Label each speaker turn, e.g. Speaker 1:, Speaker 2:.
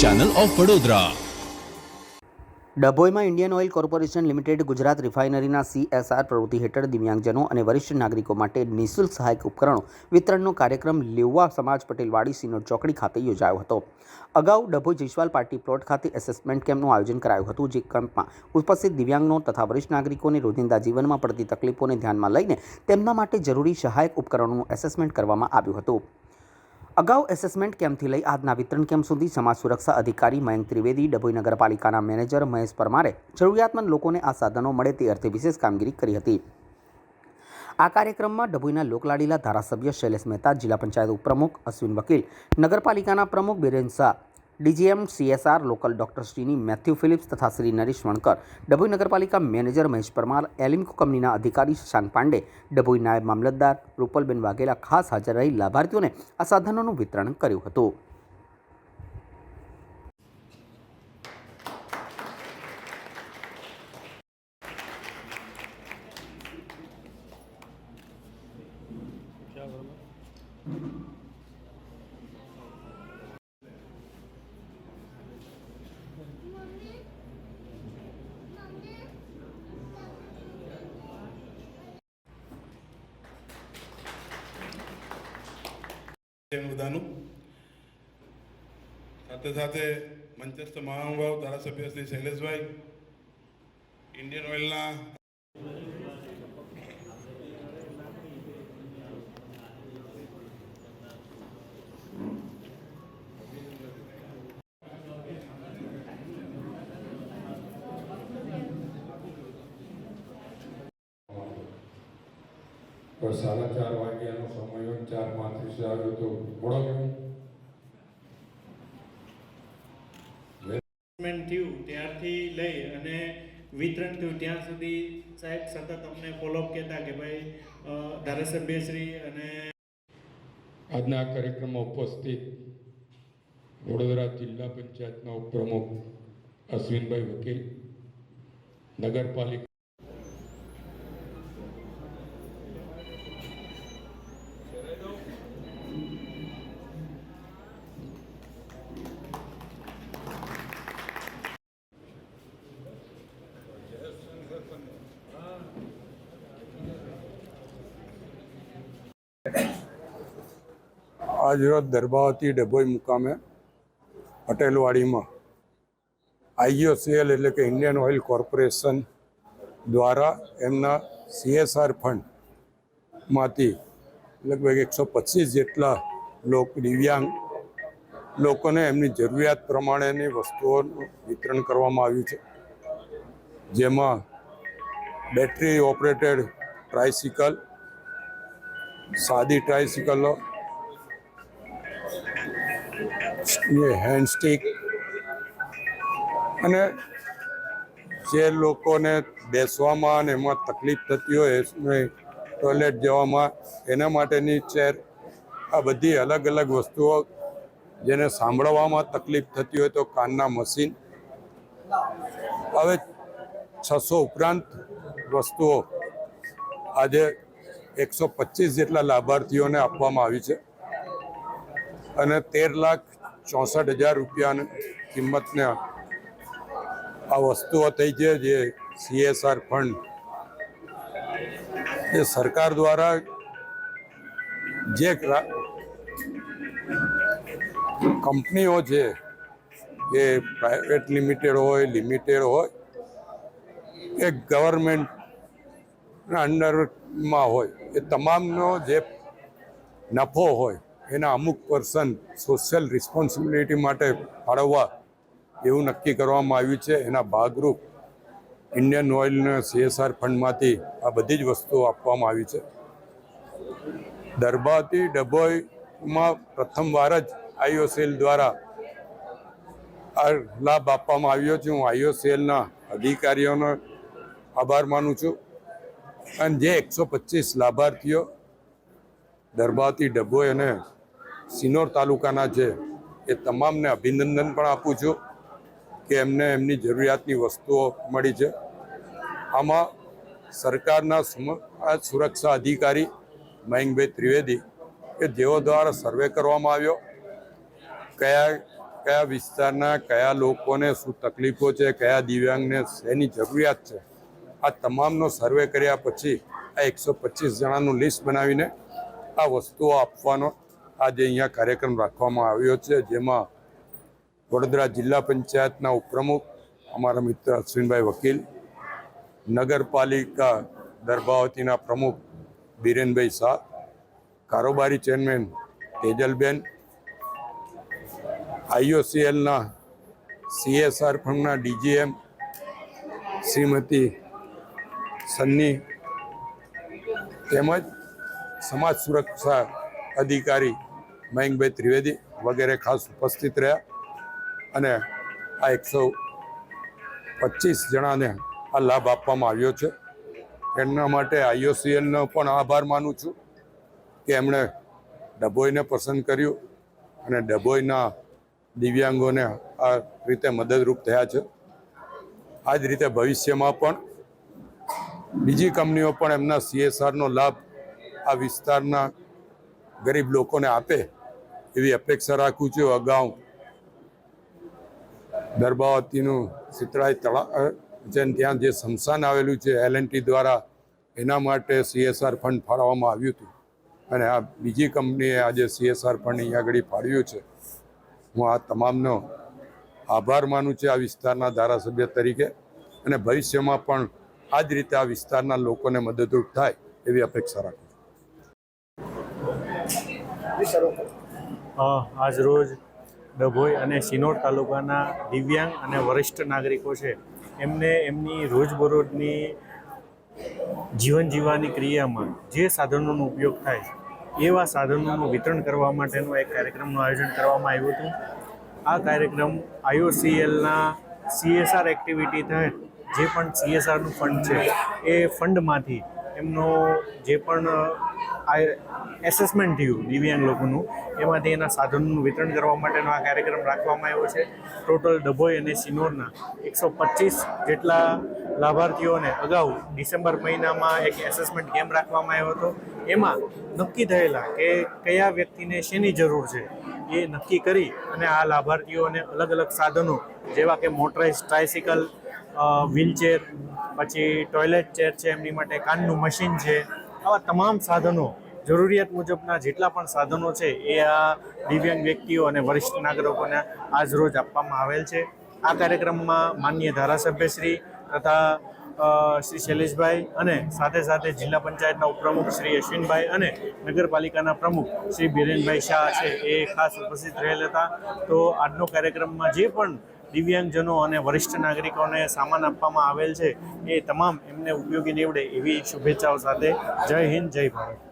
Speaker 1: Channel of Vadodara
Speaker 2: ડભોઈમાં Indian oil corporation limited Gujarat રિફાઇનરીના CSR પ્રવૃત્તિ હેઠળ દિવ્યાંગજનો અને વરિષ્ઠ નાગરિકો માટે નિઃશુલ્ક સહાયક ઉપકરણો વિતરણનો કાર્યક્રમ લેવા સમાજ પટેલવાડી સિનોર ચોકડી ખાતે યોજાયો હતો. અગાઉ ડભોઈ જયસ્વાલ પાર્ટી પ્લોટ ખાતે એસેસમેન્ટ કેમ્પનું આયોજન કરાયું હતું, જે કેમ્પમાં ઉપસ્થિત દિવ્યાંગનો તથા વરિષ્ઠ નાગરિકોને રોજિંદા જીવનમાં પડતી તકલીફોને ધ્યાનમાં લઈને તેમના માટે જરૂરી સહાયક ઉપકરણોનું એસેસમેન્ટ કરવામાં આવ્યું હતું. અગાઉ એસેસમેન્ટ કેમ્પથી લઈ આજના વિતરણ કેમ્પ સુધી સમાજ સુરક્ષા અધિકારી મયંક ત્રિવેદી, ડભોઈ નગરપાલિકાના મેનેજર મહેશ પરમારે જરૂરિયાતમંદ લોકોને આ સાધનો મળે તે અર્થે વિશેષ કામગીરી કરી હતી. આ કાર્યક્રમમાં ડભોઈના લોકલાડીલા ધારાસભ્ય શૈલેષ મહેતા, જિલ્લા પંચાયત ઉપપ્રમુખ અશ્વિન વકીલ, નગરપાલિકાના પ્રમુખ Biren Shah DGM CSR local doctor Shrini Mathew Philips તથા શ્રી નરેશ વણકર, ડભોઈ નગરપાલિકા મેનેજર મહેશ પરમાર, એલિમ્કો કંપનીના અધિકારી શશાંક પાંડે, ડભોઈ નાયબ મામલતદાર રૂપલબેન વાઘેલા ખાસ હાજર રહી લાભાર્થીઓને આ સાધનોનું વિતરણ કર્યું હતું.
Speaker 3: તેનું બધાનું. સાથે સાથે મંચસ્થ મહાનુભાવ ધારાસભ્ય શ્રી શૈલેષભાઈ ઇન્ડિયન ઓઇલના
Speaker 4: તો સાડા ચાર વાગ્યાનો સમય ચાર પાંત્રીસે આવ્યો તો મોડો કેવું
Speaker 5: થયું ત્યારથી લઈ અને વિતરણ થયું. ત્યાં સુધી સાહેબ સતત અમને ફોલોઅપ કહેતા કે ભાઈ ધારાસભ્યશ્રી અને
Speaker 4: આજના આ કાર્યક્રમમાં ઉપસ્થિત વડોદરા જિલ્લા પંચાયતના ઉપપ્રમુખ અશ્વિનભાઈ વકીલ નગરપાલિકા
Speaker 6: આજરોજ દરબાવતી ડભોઈ મુકામે પટેલવાડીમાં આઈઓસીએલ એટલે કે ઇન્ડિયન ઓઇલ કોર્પોરેશન દ્વારા એમના સીએસઆર ફંડમાંથી લગભગ એકસો પચીસ જેટલા લોક દિવ્યાંગ લોકોને એમની જરૂરિયાત પ્રમાણેની વસ્તુઓનું વિતરણ કરવામાં આવ્યું છે. જેમાં બેટરી ઓપરેટેડ ટ્રાયસિકલ, સાદી ટ્રાયસિકલો એ હેન્ડ અને જે લોકોને બેસવામાં અને એમાં તકલીફ થતી હોય ટોયલેટ જવામાં, એના માટેની ચેર આ બધી અલગ અલગ વસ્તુઓ જેને સાંભળવામાં તકલીફ થતી હોય તો કાનના મશીન હવે છસો ઉપરાંત વસ્તુઓ આજે એકસો પચીસ જેટલા લાભાર્થીઓને આપવામાં આવી છે. અને તેર લાખ ચોસઠ હજાર રૂપિયાની કિંમતને આ વસ્તુઓ થઈ છે જે સીએસઆર ફંડ. એ સરકાર દ્વારા જે કંપનીઓ છે, એ પ્રાઇવેટ લિમિટેડ હોય લિમિટેડ હોય કે ગવર્મેન્ટના અંડરમાં હોય, એ તમામનો જે નફો હોય એના અમુક પર્સન સોશિયલ રિસ્પોન્સિબિલિટી માટે ફાળવવા એવું નક્કી કરવામાં આવ્યું છે. એના ભાગરૂપ ઇન્ડિયન ઓઇલના સીએસઆર ફંડમાંથી આ બધી જ વસ્તુઓ આપવામાં આવી છે. દરબાતી ડભોઈમાં પ્રથમવાર જ આઈઓસીએલ દ્વારા આ લાભ આપવામાં આવ્યો છે. હું આઈઓસીએલના અધિકારીઓનો આભાર માનું છું. અને જે એકસો પચીસ લાભાર્થીઓ દરબાતી ડભોઈ અને સિનોર તાલુકાના છે, એ તમામને અભિનંદન પણ આપું છું કે એમને એમની જરૂરિયાતની વસ્તુઓ મળી છે. આમાં સરકારના સમાજ સુરક્ષા અધિકારી મયંકભાઈ ત્રિવેદી કે જેઓ દ્વારા સર્વે કરવામાં આવ્યો. કયા કયા વિસ્તારના કયા લોકોને શું તકલીફો છે, કયા દિવ્યાંગને શેની જરૂરિયાત છે, આ તમામનો સર્વે કર્યા પછી આ એકસો પચીસ જણાનું લિસ્ટ બનાવીને આ વસ્તુઓ આપવાનો આજે અહીંયા કાર્યક્રમ રાખવામાં આવ્યો છે, જેમાં વડોદરા જિલ્લા પંચાયતના ઉપપ્રમુખ અમારા મિત્ર અશ્વિનભાઈ વકીલ, નગરપાલિકા દરબાવતીના પ્રમુખ બિરેનભાઈ શાહ, કારોબારી ચેરમેન તેજલબેન, આઈઓસીએલના સીએસઆર ફંડના ડીજીએમ શ્રીમતી સન્ની તેમજ સમાજ સુરક્ષા અધિકારી મયંકભાઈ ત્રિવેદી વગેરે ખાસ ઉપસ્થિત રહ્યા. અને આ એકસો પચીસ જણાને આ લાભ આપવામાં આવ્યો છે. એમના માટે આઈઓસીએલનો પણ આભાર માનું છું કે એમણે ડભોઈને પસંદ કર્યું અને ડભોઈના દિવ્યાંગોને આ રીતે મદદરૂપ થયા છે. આ જ રીતે ભવિષ્યમાં પણ બીજી કંપનીઓ પણ એમના સીએસઆરનો લાભ આ વિસ્તારના ગરીબ લોકોને આપે એવી અપેક્ષા રાખું છું અગાઉ દરબાવતીનું સિતરાય તળાવ છે ત્યાં જે સ્મશાન આવેલું છે એલ દ્વારા, એના માટે સીએસઆર ફંડ ફાળવવામાં આવ્યું હતું. અને આ બીજી કંપનીએ આજે સીએસઆર ફંડ અહીંયા આગળ ફાળવ્યું છે. હું આ તમામનો આભાર માનું છું આ વિસ્તારના ધારાસભ્ય તરીકે. અને ભવિષ્યમાં પણ આ જ રીતે આ વિસ્તારના લોકોને મદદરૂપ થાય એવી અપેક્ષા રાખું છું.
Speaker 5: આજરોજ ડભોઈ અને સિનોર તાલુકાના દિવ્યાંગ અને વરિષ્ઠ નાગરિકો છે. એમને એમની રોજબરોજની જીવન જીવવાની ક્રિયામાં જે સાધનોનો ઉપયોગ થાય એવા સાધનોનું વિતરણ કરવા માટેનો એક કાર્યક્રમનું આયોજન કરવામાં આવ્યું હતું. આ કાર્યક્રમ આઈઓસીએલના સીએસઆર એક્ટિવિટી તહેત જે પણ સીએસઆરનું ફંડ છે, એ ફંડમાંથી એમનો જે પણ એસેસમેન્ટ થયું દિવ્યાંગ લોકોનું, એમાંથી એના સાધનોનું વિતરણ કરવા માટેનો આ કાર્યક્રમ રાખવામાં આવ્યો છે. ટોટલ ડભોઈ અને સિનોરના એકસો પચીસ જેટલા લાભાર્થીઓને અગાઉ ડિસેમ્બર મહિનામાં એક એસેસમેન્ટ કેમ્પ રાખવામાં આવ્યો હતો. એમાં નક્કી થયેલા કે કયા વ્યક્તિને શેની જરૂર છે એ નક્કી કરી અને આ લાભાર્થીઓને અલગ અલગ સાધનો જેવા કે મોટરાઇઝ ટ્રાયસિકલ વ્હીલચેર પછી ટોયલેટ ચેર છે એમની માટે, કાનનું મશીન છે. આવા તમામ સાધનો, જરૂરિયાત મુજબના જેટલા પણ સાધનો છે, એ આ દિવ્યાંગ વ્યક્તિઓ અને વરિષ્ઠ નાગરિકોને આજ રોજ આપવામાં આવેલ છે. આ કાર્યક્રમમાં માન્ય ધારાસભ્યશ્રી તથા શ્રી શૈલેષભાઈ અને સાથે સાથે જિલ્લા પંચાયતના ઉપપ્રમુખ શ્રી અશ્વિનભાઈ અને નગરપાલિકાના પ્રમુખ શ્રી બિરેનભાઈ શાહ છે, એ ખાસ ઉપસ્થિત રહેલ હતા. તો આજનો કાર્યક્રમમાં જે પણ દિવ્યાંગજનો અને વરિષ્ઠ નાગરિકોને સામાન આપવામાં આવેલ છે. એ તમામ એમને ઉપયોગી નીવડે એવી શુભેચ્છાઓ સાથે. જય હિન્દ, જય ભારત.